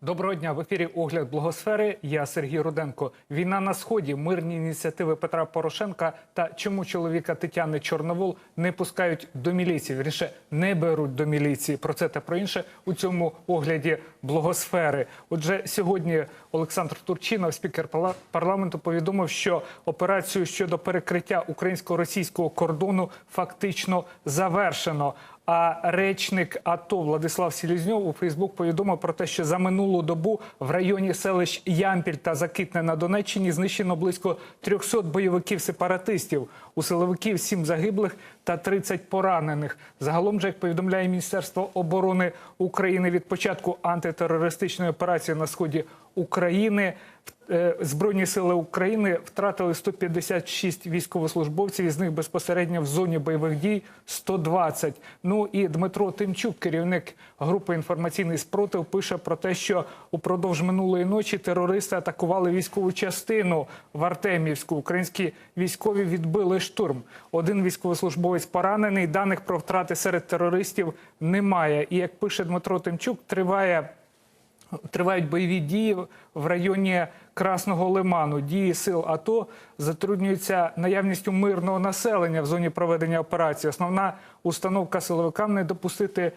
Доброго дня в ефірі Огляд Благосфери. Я Сергій Руденко. Війна на сході, мирні ініціативи Петра Порошенка та чому чоловіка Тетяни Чорновол не пускають до міліції. Вірніше не беруть до міліції. Про це та про інше у цьому огляді Благосфери. Отже, сьогодні Олександр Турчинов, спікер парламенту, повідомив, що операцію щодо перекриття українсько-російського кордону фактично завершено. А речник АТО Владислав Селізньов у Фейсбук повідомив про те, що за минулу добу в районі селищ Ямпіль та Закитне на Донеччині знищено близько 300 бойовиків сепаратистів. У силовиків 7 загиблих та 30 поранених. Загалом же, як повідомляє Міністерство оборони України від початку антитерористичної операції на сході України. е, Збройні сили України втратили 156 військовослужбовців, із них безпосередньо в зоні бойових дій 120. Ну і Дмитро Тимчук, керівник групи інформаційний спротив, пише про те, що упродовж минулої ночі терористи атакували військову частину в Артемівську. Українські військові відбили штурм. Один військовослужбовець поранений. Даних про втрати серед терористів немає. І як пише Дмитро Тимчук, триває Тривають бойові дії в районі Красного Лиману. Дії сил АТО затруднюються наявністю мирного населення в зоні проведення операції. Основна установка силовикам не допустити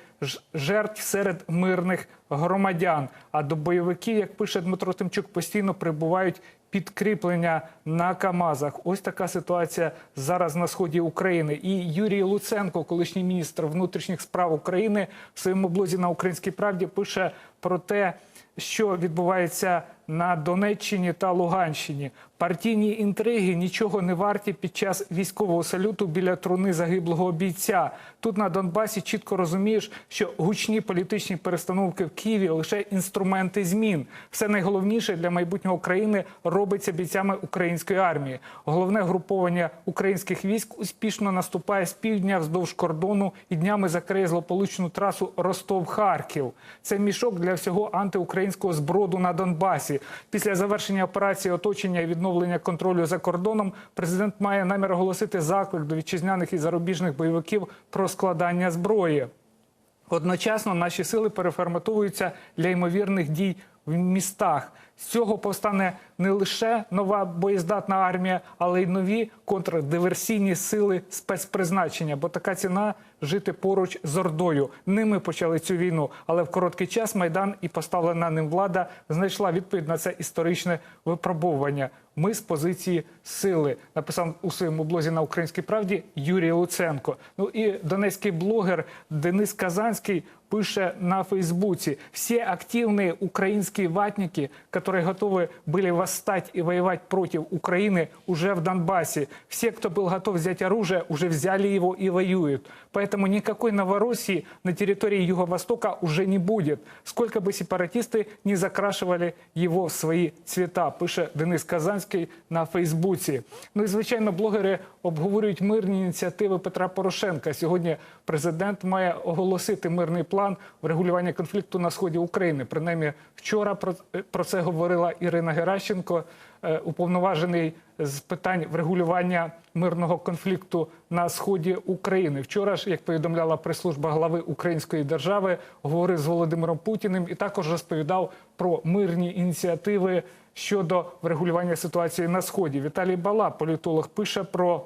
жертв серед мирних громадян. А до бойовиків, як пише Дмитро Тимчук, постійно прибувають підкріплення на Камазах. Ось така ситуація зараз на сході України. І Юрій Луценко, колишній міністр внутрішніх справ України, в своєму блозі на Українській правді пише про те, що відбувається на Донеччині та Луганщині. Партійні інтриги нічого не варті під час військового салюту біля труни загиблого бійця. Тут на Донбасі чітко розумієш, що гучні політичні перестановки в Києві лише інструменти змін. Все найголовніше для майбутнього країни робиться бійцями української армії. Головне груповання українських військ успішно наступає з півдня вздовж кордону і днями закриє злополучну трасу Ростов-Харків. Це мішок для всього антиукраїнського зброду на Донбасі. Після завершення операції оточення і відновлення контролю за кордоном президент має намір оголосити заклик до вітчизняних і зарубіжних бойовиків про складання зброї. Одночасно наші сили переформатовуються для ймовірних дій в містах. З цього повстане не лише нова боєздатна армія, але й нові контрдиверсійні сили спецпризначення. Бо така ціна жити поруч з Ордою. Ними почали цю війну. Але в короткий час майдан і поставлена ним влада знайшла відповідь на це історичне випробовування. Ми з позиції сили написав у своєму блозі на українській правді Юрій Луценко. Ну і донецький блогер Денис Казанський пише на Фейсбуці: всі активні українські ватники, которые готовы были восстать и воевать против Украины уже в Донбассе. Все, кто был готов взять оружие, уже взяли его и воюют. Поэтому никакой Новороссии на территории Юго-Востока уже не будет. Сколько бы сепаратисты не закрашивали его в свої цвіта, пише Денис Казанський на Фейсбуці. Ну і звичайно, блогери обговорюють мирні ініціативи Петра Порошенка. Сьогодні президент має оголосити мирний план врегулювання конфлікту на сході України. Принаймні, вчора про, про це говорила Ірина Геращенко, е, уповноважений з питань врегулювання мирного конфлікту на сході України. Вчора ж, як повідомляла прес-служба глави Української держави, говорив з Володимиром Путіним і також розповідав про мирні ініціативи щодо врегулювання ситуації на сході. Віталій Бала, політолог, пише про.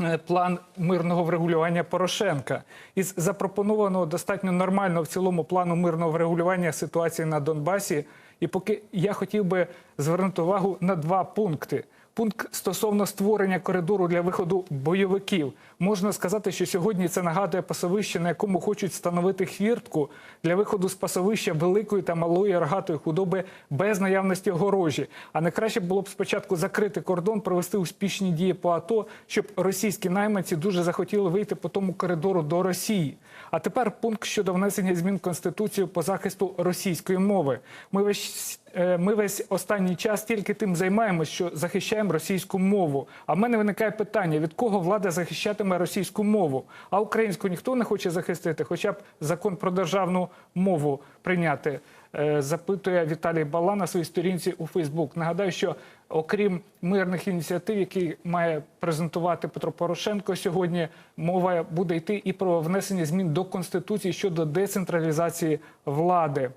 е, План мирного врегулювання Порошенка із запропонованого достатньо нормального в цілому плану мирного врегулювання ситуації на Донбасі. І поки я хотів би звернути увагу на два пункти. Пункт стосовно створення коридору для виходу бойовиків. Можна сказати, що сьогодні це нагадує пасовище, на якому хочуть встановити хвіртку для виходу з пасовища великої та малої рогатої худоби без наявності огорожі. А не краще було б спочатку закрити кордон, провести успішні дії по АТО, щоб російські найманці дуже захотіли вийти по тому коридору до Росії. А тепер пункт щодо внесення змін в конституцію по захисту російської мови. Ми весь е, ми весь останній час тільки тим займаємося, що захищаємо російську мову. А в мене виникає питання: від кого влада захищатиме російську мову? А українську ніхто не хоче захистити, хоча б закон про державну мову прийняти. Е, Запитує Віталій Бала на своїй сторінці у Фейсбук. Нагадаю, що окрім мирних ініціатив, які має презентувати Петро Порошенко сьогодні, мова буде йти і про внесення змін до конституції щодо децентралізації влади.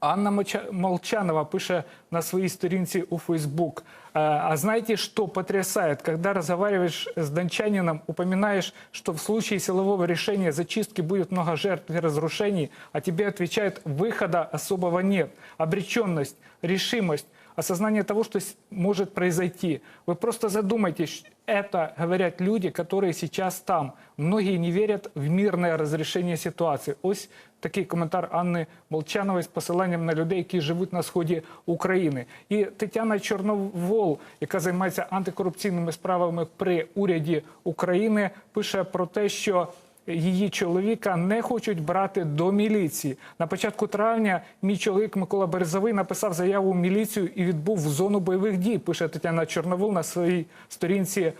Анна Молчанова пишет на своей сторінці у Facebook. «А знаете, что потрясает? Когда разговариваешь с дончанином, упоминаешь, что в случае силового решения зачистки будет много жертв и разрушений, а тебе отвечают, выхода особого нет. Обреченность, решимость, осознание того, что с- может произойти. Вы просто задумайтесь, это говорят люди, которые сейчас там. Многие не верят в мирное разрешение ситуации. Ось такий коментар Анни Молчанової з посиланням на людей, які живуть на сході України. І Тетяна Чорновол, яка займається антикорупційними справами при уряді України, пише про те, що її чоловіка не хочуть брати до міліції. На початку травня мій чоловік Микола Березовий написав заяву в міліцію і відбув в зону бойових дій. Пише Тетяна Чорновол на своїй сторінці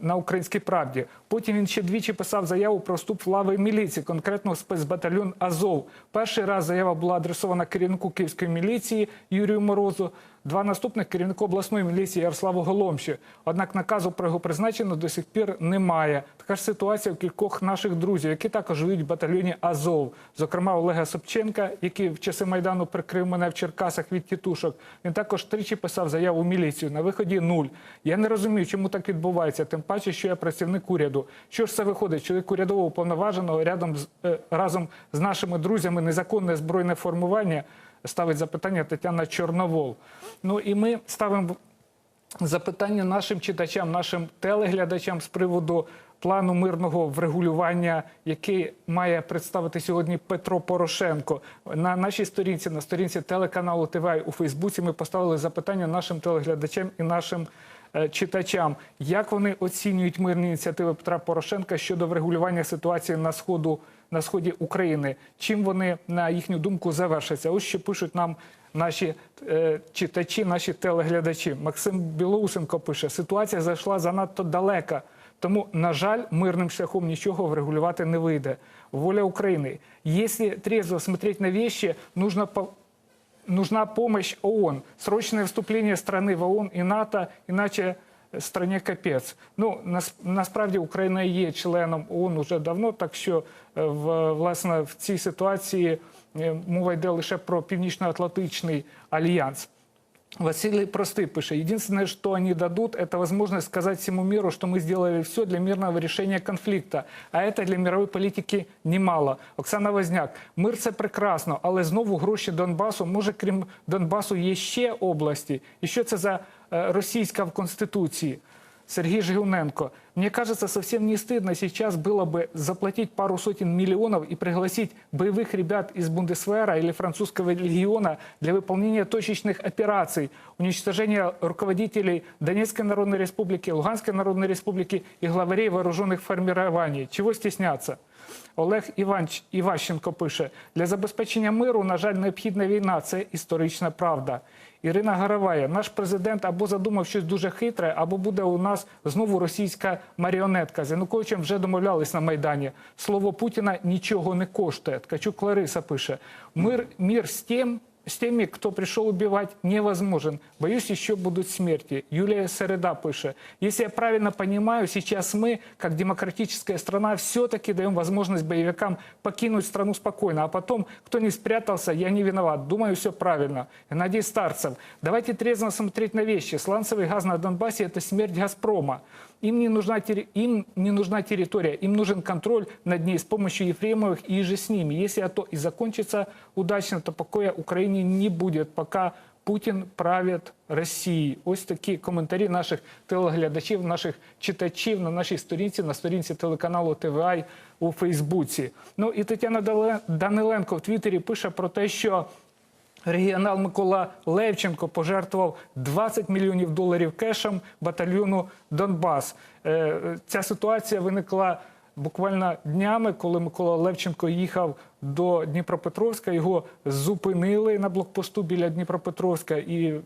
на українській правді. Потім він ще двічі писав заяву про вступ в лави міліції, конкретно в спецбатальйон Азов. Перший раз заява була адресована керівнику Київської міліції Юрію Морозу. Два наступних керівнику обласної міліції Ярославу Голомші. Однак наказу про його призначення до сих пір немає. Така ж ситуація у кількох наших друзів, які також живуть в батальйоні Азов. Зокрема, Олега Собченка, який в часи майдану прикрив мене в Черкасах від тітушок. Він також тричі писав заяву в міліцію. На виході нуль. Я не розумію, чому так відбувається. Тим паче, що я працівник уряду. Що ж це виходить? Чоловік урядового уповноваженого рядом з е, разом з нашими друзями незаконне збройне формування ставить запитання Тетяна Чорновол. Ну і ми ставимо запитання нашим читачам, нашим телеглядачам з приводу плану мирного врегулювання, який має представити сьогодні Петро Порошенко. На нашій сторінці, на сторінці телеканалу ТВ у Фейсбуці, ми поставили запитання нашим телеглядачам і нашим читачам, як вони оцінюють мирні ініціативи Петра Порошенка щодо врегулювання ситуації на сходу на сході України. Чим вони на їхню думку завершаться? Ось що пишуть нам наші е, читачі, наші телеглядачі. Максим Білоусенко пише: ситуація зайшла занадто далеко. Тому, на жаль, мирним шляхом нічого врегулювати не вийде. Воля України. Якщо трезво смотреть на вещи, нужно нужна помощь ООН, срочное вступление страны в ООН и НАТО, иначе стране капець. Ну нас, насправді Україна є членом ООН уже давно, так що е, в власне в цій ситуації е, мова йде лише про північно-атлантичний альянс. Василий Простый пишет. Единственное, что они дадут, это возможность сказать всему миру, что мы сделали все для мирного решения конфликта. А это для мировой политики немало. Оксана Возняк. Мир це прекрасно, але знову гроші Донбасу. Може, крім Донбасу, є ще області. І що це за е, російська в Конституції? Сергей Жигуненко. Мне кажется, совсем не стыдно сейчас было бы заплатить пару сотен миллионов и пригласить боевых ребят из Бундесвера или французского легиона для выполнения точечных операций, уничтожения руководителей Донецкой Народной Республики, Луганской Народной Республики и главарей вооруженных формирований. Чего стесняться? Олег Іванч, Іващенко пише: для забезпечення миру, на жаль, необхідна війна. Це історична правда. Ірина Гаравая, наш президент або задумав щось дуже хитре, або буде у нас знову російська маріонетка. З Януковичем вже домовлялись на Майдані. Слово Путіна нічого не коштує. Ткачук Лариса пише: мир, мир з тим. С теми, кто пришел убивать, невозможен. Боюсь, еще будут смерти. Юлия Середа пишет. Если я правильно понимаю, сейчас мы, как демократическая страна, все-таки даем возможность боевикам покинуть страну спокойно. А потом, кто не спрятался, я не виноват. Думаю, все правильно. Геннадий Старцев. Давайте трезво смотреть на вещи. Сланцевый газ на Донбассе – это смерть «Газпрома». Им не, нужна, им не нужна территория, им нужен контроль над ней с помощью Ефремовых и же с ними. Если АТО и закончится удачно, то покоя Украине не будет, пока Путін править Росії. Ось такі коментарі наших телеглядачів, наших читачів на нашій сторінці, на сторінці телеканалу ТВА у Фейсбуці. Ну і Тетяна Даниленко в Твіттері пише про те, що Регіонал Микола Левченко пожертвував 20 мільйонів доларів кешем батальйону Донбас. Е, Ця ситуація виникла буквально днями, коли Микола Левченко їхав до Дніпропетровська. Його зупинили на блокпосту біля Дніпропетровська, і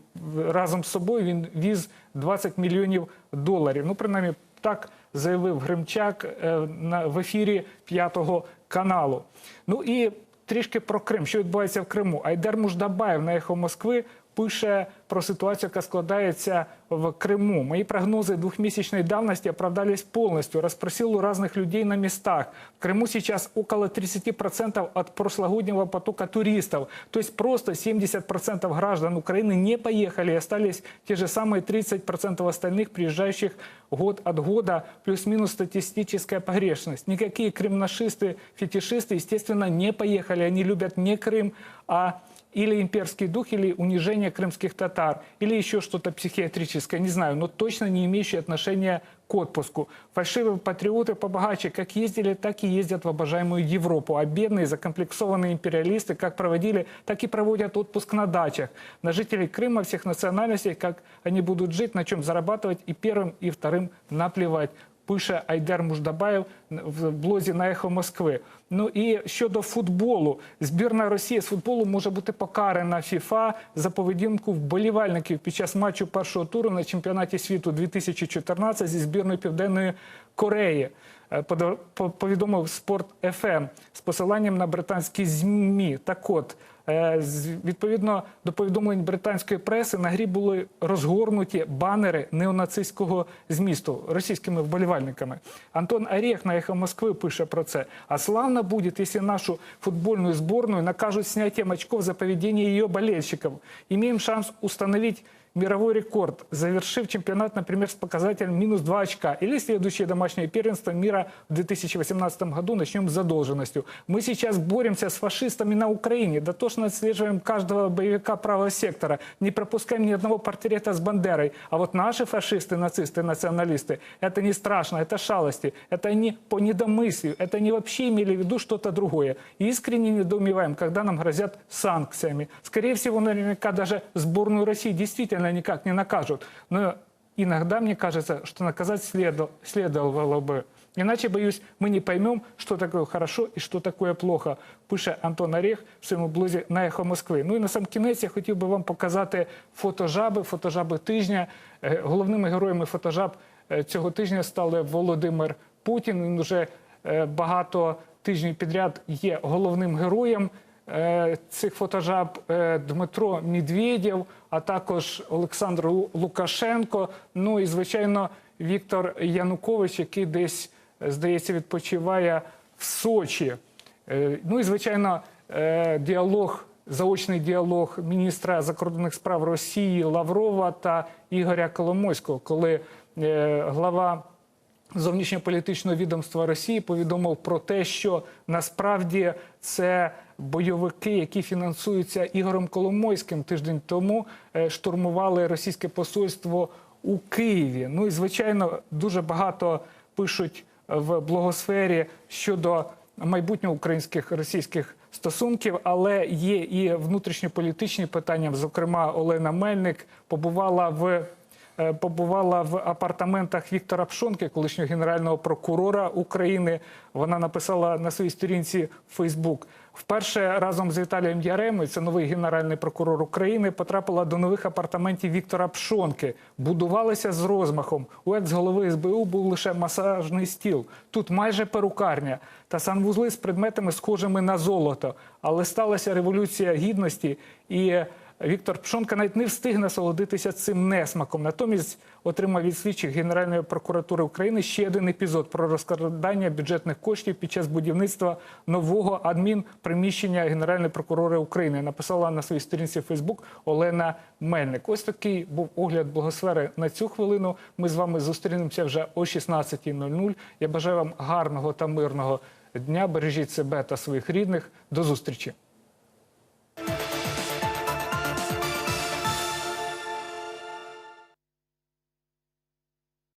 разом з собою він віз 20 мільйонів доларів. Ну, принаймні, так заявив Гримчак е, в ефірі п'ятого каналу. Ну і Трішки про Крим. Що відбувається в Криму? Айдар Муждабаєв на ехо Москви пише про ситуацію, яка складається в Криму. Мої прогнози двухмесячной давности оправдались полностью. Расспросил у разных людей на местах. В Крыму сейчас около 30% от прошлогоднего потока туристов. То есть просто 70% граждан Украины не поехали. и Остались те же самые 30% остальных, приезжающих год от года. Плюс-минус статистическая погрешность. Никакие крымнашисты, фетишисты, естественно, не поехали. Они любят не Крым, а или имперский дух, или унижение крымских татар, или еще что-то психиатрическое, не знаю, но точно не имеющее отношения к отпуску. Фальшивые патриоты побогаче как ездили, так и ездят в обожаемую Европу, а бедные закомплексованные империалисты как проводили, так и проводят отпуск на дачах. На жителей Крыма всех национальностей, как они будут жить, на чем зарабатывать, и первым, и вторым наплевать. Пише Айдар Муждабаєв в блозі на ехо Москви. Ну і щодо футболу, збірна Росії з футболу може бути покарана ФІФА за поведінку вболівальників під час матчу першого туру на чемпіонаті світу 2014 зі збірною Південної Кореї. Е, по- Повідомив Спорт ФМ з посиланням на британські ЗМІ. Так от, відповідно до повідомлень британської преси, на грі були розгорнуті банери неонацистського змісту російськими вболівальниками. Антон Орєх на «Ехо Москви пише про це. А славно буде, якщо нашу футбольну зборну накажуть снятием очков за поведение ее і Имеем шанс установить мировой рекорд, завершив чемпионат, например, с показателем минус 2 очка. Или следующее домашнее первенство мира в 2018 году начнем с задолженностью. Мы сейчас боремся с фашистами на Украине, дотошно отслеживаем каждого боевика правого сектора, не пропускаем ни одного портрета с Бандерой. А вот наши фашисты, нацисты, националисты, это не страшно, это шалости, это они по недомыслию, это они вообще имели в виду что-то другое. Искренне недоумеваем, когда нам грозят санкциями. Скорее всего, наверняка даже сборную России действительно никак не накажут. Но иногда мне кажется, что наказать следовало, следовало бы. Иначе, боюсь, мы не поймем, что такое хорошо и что такое плохо, пише Антон Орех в своєму блозі на «Ехо Москви. Ну і на сам кінець я хотів би вам показати фотожаби, фотожаби тижня. Е, Головними героями фотожаб е, цього тижня стали Володимир Путін. Він вже е, багато тижнів підряд є головним героєм цих фотожаб е, Дмитро Медведєв, а також Олександр Лукашенко. Ну і звичайно Віктор Янукович, який десь е, здається відпочиває в Сочі. Е, Ну і звичайно, е, діалог, заочний діалог міністра закордонних справ Росії Лаврова та Ігоря Коломойського, коли е, глава зовнішньополітичного відомства Росії повідомив про те, що насправді це бойовики, які фінансуються Ігорем Коломойським тиждень тому, е, штурмували російське посольство у Києві. Ну і звичайно, дуже багато пишуть в блогосфері щодо майбутнього українських російських стосунків, але є і внутрішньополітичні питання. Зокрема, Олена Мельник побувала в е, побувала в апартаментах Віктора Пшонки, колишнього генерального прокурора України. Вона написала на своїй сторінці Фейсбук. Вперше разом з Віталієм Яремою, це новий генеральний прокурор України, потрапила до нових апартаментів Віктора Пшонки. Будувалися з розмахом. У екс-голови СБУ був лише масажний стіл. Тут майже перукарня та санвузли з предметами, схожими на золото. Але сталася революція гідності і. Віктор Пшонка навіть не встиг насолодитися цим несмаком. Натомість отримав від слідчих Генеральної прокуратури України ще один епізод про розкрадання бюджетних коштів під час будівництва нового адмінприміщення Генеральної прокурори України. Написала на своїй сторінці Фейсбук Олена Мельник. Ось такий був огляд благосфери на цю хвилину. Ми з вами зустрінемося вже о 16.00. Я бажаю вам гарного та мирного дня. Бережіть себе та своїх рідних. До зустрічі.